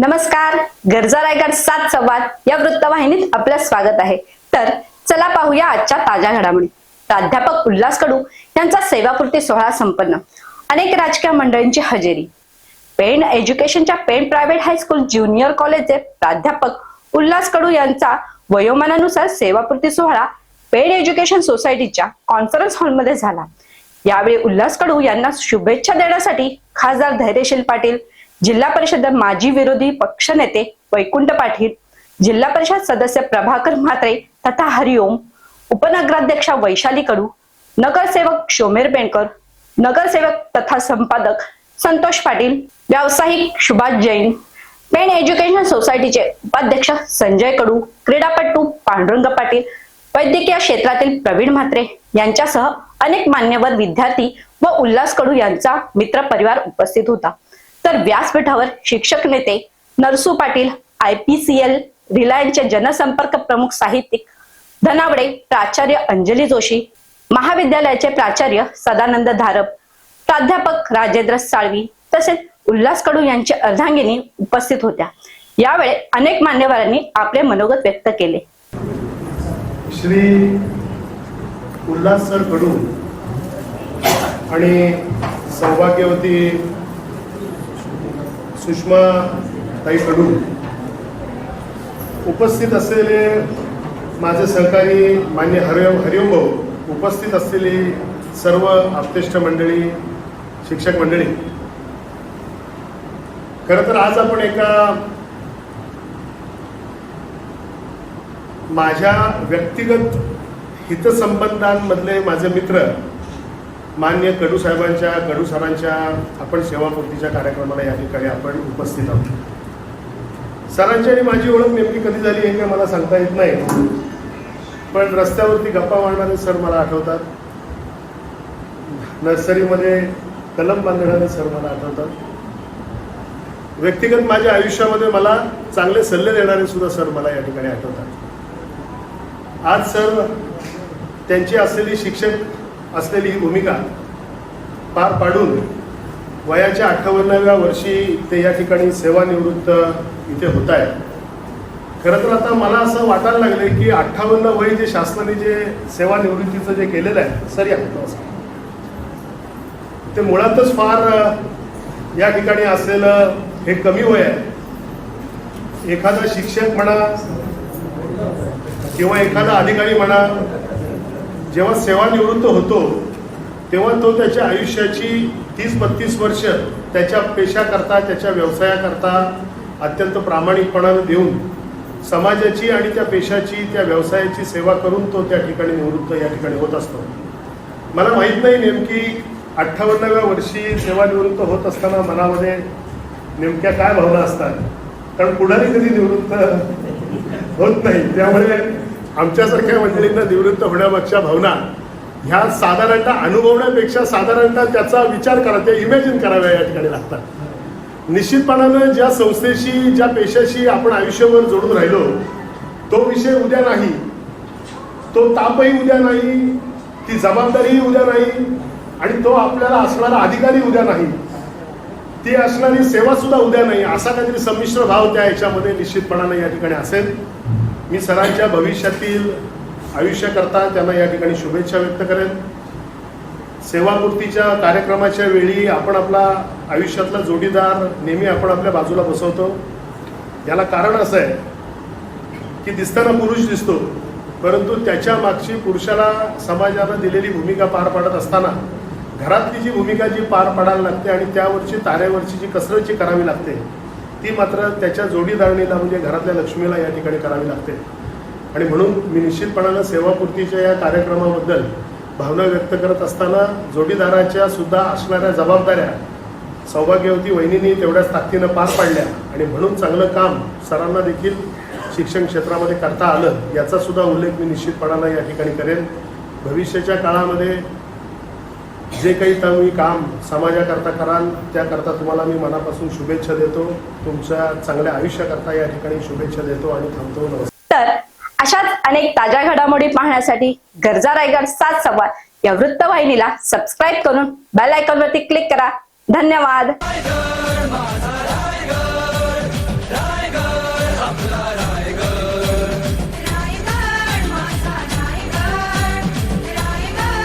नमस्कार. गरजा रायगड सात संवाद या वृत्तवाहिनीत आपलं स्वागत आहे. तर चला पाहूया आजच्या ताज्या घडामोडी. प्राध्यापक उल्हास कडू यांचा सेवापूर्ती सोहळा संपन्न. अनेक राजकीय मंडळींची हजेरी. Pen एज्युकेशनच्या Pen private high school junior कॉलेजचे प्राध्यापक उल्हास कडू यांचा वयोमानानुसार सेवापूर्ती सोहळा पेड एज्युकेशन सोसायटीच्या कॉन्फरन्स हॉलमध्ये झाला. यावेळी उल्हास कडू यांना शुभेच्छा देण्यासाठी खासदार धैर्यशील पाटील जिल्हा परिषद माजी विरोधी पक्षनेते वैकुंठ पाटील जिल्हा परिषद सदस्य प्रभाकर म्हात्रे तथा हरिओम उपनगराध्यक्षा वैशाली कडू नगरसेवक शोमेर बेणकर नगरसेवक तथा संपादक संतोष पाटील व्यावसायिक सुभाष जैन पेण एज्युकेशन सोसायटीचे उपाध्यक्ष संजय कडू क्रीडापटू पांडुरंग पाटील वैद्यकीय क्षेत्रातील प्रवीण म्हात्रे यांच्यासह अनेक मान्यवर विद्यार्थी व उल्हास कडू यांचा मित्र परिवार उपस्थित होता. तर व्यासपीठावर शिक्षक नेते Narsu Patil I P C L रिलायन्सचे जनसंपर्क प्रमुख साहित्यिक धनावडे प्राचार्य अंजली जोशी महाविद्यालयाचे प्राचार्य सदानंद धारप प्राध्यापक राजेंद्र साळवी तसेच उल्हास कडू यांची अर्धांगिनी उपस्थित होत्या. यावेळी अनेक मान्यवरांनी आपले मनोगत व्यक्त केले. श्री उल्हास सर कडू आणि सौभाग्यवती सुषमा ताई कडू उपस्थित असलेले माझे सहकारी मान्य हरिओम हरिओम भाऊ उपस्थित असलेली सर्व आप्तेष्ट मंडळी शिक्षक मंडळी. खरं तर आज आपण एका माझ्या व्यक्तिगत हितसंबंधांमधले माझे मित्र मान्य कडू साहेबांच्या कडू सरांच्या आपण सेवापूर्तीच्या कार्यक्रमाला या ठिकाणी आपण उपस्थित आहोत. सरांची आणि माझी ओळख नेमकी कधी झाली हे काही मला सांगता येत नाही. पण रस्त्यावरती गप्पा मारणारे सर मला आठवतात. नर्सरीमध्ये कलम बांधणारे सर मला आठवतात. व्यक्तिगत माझ्या आयुष्यामध्ये मला चांगले सल्ले देणारे सुद्धा सर मला या ठिकाणी आठवतात. आज सर त्यांची असलेली शिक्षक असलेली ही भूमिका पार पाडून वयाच्या अठ्ठावन्नाव्या वर्षी ते या ठिकाणी सेवानिवृत्त इथे होत आहे खरं तर आता मला असं वाटायला लागले की अठ्ठावन्न वय जे शासनाने जे सेवानिवृत्तीचं जे केलेलं आहे सर या ते मुळातच फार या ठिकाणी असलेलं हे कमी वय आहे. एखादा शिक्षक म्हणा किंवा एखादा अधिकारी म्हणा जेव्हा सेवानिवृत्त होतो तेव्हा तो त्याच्या आयुष्याची तीस बत्तीस वर्ष त्याच्या पेशाकरता त्याच्या व्यवसायाकरता अत्यंत प्रामाणिकपणानं देऊन समाजाची आणि त्या पेशाची त्या व्यवसायाची सेवा करून तो त्या ठिकाणी निवृत्त या ठिकाणी होत असतो. मला माहीत नाही नेमकी अठ्ठावन्नाव्या वर्षी सेवानिवृत्त होत असताना मनामध्ये नेमक्या काय भावना असतात. कारण पुढारी कधी निवृत्त होत नाही. त्यामुळे आमच्यासारख्या मंडळींना निवृत्त होण्यामागच्या भावना ह्या साधारणतः अनुभवण्यापेक्षा साधारणतः त्याचा विचार करा त्या इमॅजिन कराव्या या ठिकाणी लागतात. निश्चितपणानं ज्या संस्थेशी ज्या पेशाशी आपण आयुष्यभर जोडून राहिलो तो विषय उद्या नाही तो तापही उद्या नाही ती जबाबदारीही उद्या नाही आणि तो आपल्याला असणारा अधिकारी उद्या नाही ती असणारी सेवा सुद्धा उद्या नाही असा काहीतरी संमिश्र भाव त्या याच्यामध्ये निश्चितपणानं या ठिकाणी असेल. मी सरांच्या भविष्यातील आयुष्याकरता त्यांना या ठिकाणी शुभेच्छा व्यक्त करेन. सेवापूर्तीच्या कार्यक्रमाच्या वेळी आपण आपला आयुष्यातला जोडीदार नेहमी आपण आपल्या बाजूला बसवतो. याला कारण असं आहे की दिसताना पुरुष दिसतो परंतु त्याच्या मागची पुरुषाला समाजानं दिलेली भूमिका पार पाडत असताना घरातली जी भूमिका जी पार पाडायला लागते आणि त्यावरची ताऱ्यावरची जी कसरत जी करावी लागते ती मात्र त्याच्या जोडीदारणीला म्हणजे घरातल्या लक्ष्मीला या ठिकाणी करावी लागते. आणि म्हणून मी निश्चितपणानं सेवापूर्तीच्या या कार्यक्रमाबद्दल भावना व्यक्त करत असताना जोडीदाराच्या सुद्धा असणाऱ्या जबाबदाऱ्या सौभाग्यवती वहिनींनी तेवढ्याच ताकदीनं पार पाडल्या. आणि म्हणून चांगलं काम सरांना देखील शिक्षण क्षेत्रामध्ये करता आलं याचा सुद्धा उल्लेख मी निश्चितपणानं या ठिकाणी करेन. भविष्याच्या काळामध्ये जे काही तुम्ही काम समाजाकरता कराल त्याकरता तुम्हाला मी मनापासून शुभेच्छा देतो. तुमच्या चांगल्या आयुष्याकरता या ठिकाणी शुभेच्छा देतो आणि थांबतो. नमस्कार. तर अशाच अनेक ताज्या घडामोडी पाहण्यासाठी गरजा रायगड सात संवाद या वृत्तवाहिनीला सबस्क्राईब करून बेल आयकॉनवरती क्लिक करा. धन्यवाद.